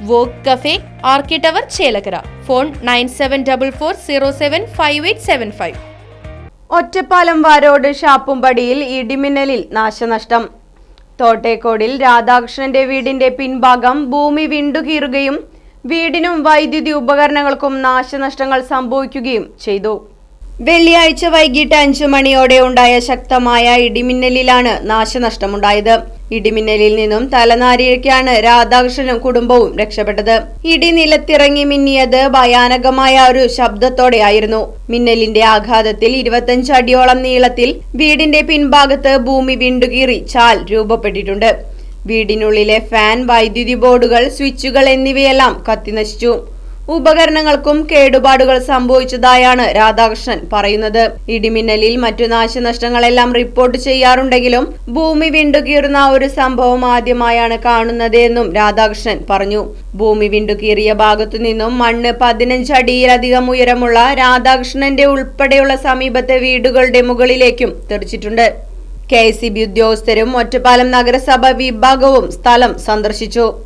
Wok cafe Arki tower Chelakkara. Phone nine seven double four zero seven five eight seven five. Ottapalam Varode ഷാപ്പുംപടിയിൽ ഇടിമിന്നലിൽ നാശനഷ്ടം. തോട്ടേക്കോടിൽ രാധാകൃഷ്ണന്റെ വീടിന്റെ പിൻഭാഗം ഭൂമി വിണ്ടുകീറുകയും വീടിനും വൈദ്യുതി ഉപകരണങ്ങൾക്കും നാശനഷ്ടങ്ങൾ സംഭവിക്കുകയും ചെയ്തു. വെള്ളിയാഴ്ച വൈകിട്ട് അഞ്ചു മണിയോടെ ഉണ്ടായ ശക്തമായ ഇടിമിന്നലിലാണ് നാശനഷ്ടമുണ്ടായത്. ഇടിമിന്നലിൽ നിന്നും തലനാരിഴയ്ക്കാണ് രാധാകൃഷ്ണനും കുടുംബവും രക്ഷപ്പെട്ടത്. ഇടി നിലത്തിറങ്ങി മിന്നിയത് ഭയാനകമായ ഒരു ശബ്ദത്തോടെയായിരുന്നു. മിന്നലിന്റെ ആഘാതത്തിൽ ഇരുപത്തഞ്ച് അടിയോളം നീളത്തിൽ വീടിന്റെ പിൻഭാഗത്ത് ഭൂമി വിണ്ടുകീറി ചാൽ രൂപപ്പെട്ടിട്ടുണ്ട്. വീടിനുള്ളിലെ ഫാൻ വൈദ്യുതി ബോർഡുകൾ സ്വിച്ചുകൾ എന്നിവയെല്ലാം കത്തിനശിച്ചു. ഉപകരണങ്ങൾക്കും കേടുപാടുകൾ സംഭവിച്ചതായാണ് രാധാകൃഷ്ണൻ പറയുന്നത്. ഇടിമിന്നലിൽ മറ്റു നാശനഷ്ടങ്ങളെല്ലാം റിപ്പോർട്ട് ചെയ്യാറുണ്ടെങ്കിലും ഭൂമി വിണ്ടുകീറുന്ന ഒരു സംഭവം ആദ്യമായാണ് കാണുന്നതെന്നും രാധാകൃഷ്ണൻ പറഞ്ഞു. ഭൂമി വിണ്ടുകീറിയ ഭാഗത്തു നിന്നും മണ്ണ് പതിനഞ്ച് അടിയിലധികം ഉയരമുള്ള രാധാകൃഷ്ണന്റെ ഉൾപ്പെടെയുള്ള സമീപത്തെ വീടുകളുടെ മുകളിലേക്കും തെറിച്ചിട്ടുണ്ട്. കെ സി ബി ഉദ്യോഗസ്ഥരും ഒറ്റപ്പാലം നഗരസഭ വിഭാഗവും സ്ഥലം സന്ദർശിച്ചു.